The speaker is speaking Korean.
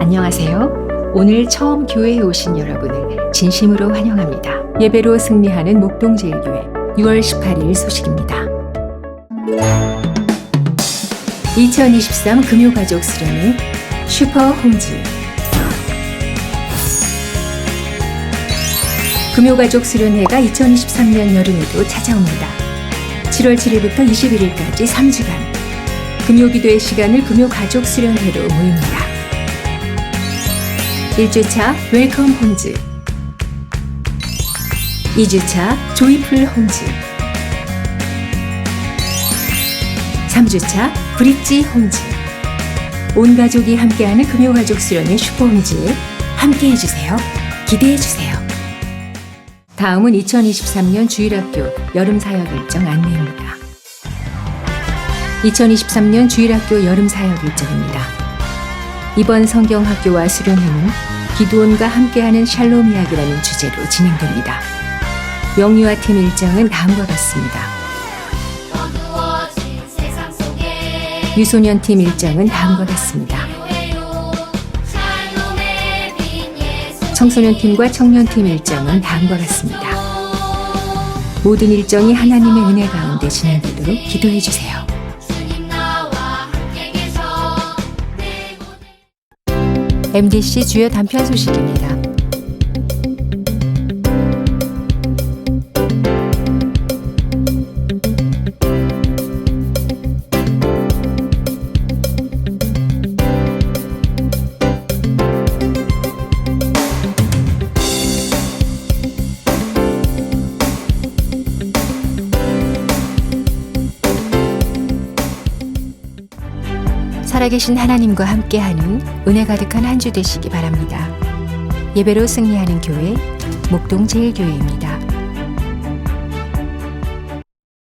안녕하세요. 오늘 처음 교회에 오신 여러분을 진심으로 환영합니다. 예배로 승리하는 목동제일교회 6월 18일 소식입니다. 2023 금요가족 수련회 슈퍼 홈즈 금요가족 수련회가 2023년 여름에도 찾아옵니다. 7월 7일부터 21일까지 3주간 금요기도의 시간을 금요가족 수련회로 모입니다. 1주차 웰컴 홈즈 2주차 조이풀 홈즈 3주차 브릿지 홈즈 온 가족이 함께하는 금요가족 수련회 슈퍼홈즈에 함께해 주세요. 기대해 주세요. 다음은 2023년 주일학교 여름 사역 일정 안내입니다. 2023년 주일학교 여름 사역 일정입니다. 이번 성경학교와 수련회는 기도원과 함께하는 샬롬 이야기라는 주제로 진행됩니다. 영유아 팀 일정은 다음과 같습니다. 유소년 팀 일정은 다음과 같습니다. 청소년 팀과 청년 팀 일정은 다음과 같습니다. 모든 일정이 하나님의 은혜 가운데 진행되도록 기도해 주세요. MDC 주요 단편 소식입니다. 살아계신 하나님과 함께하는 은혜 가득한 한 주 되시기 바랍니다. 예배로 승리하는 교회 목동 제일교회입니다.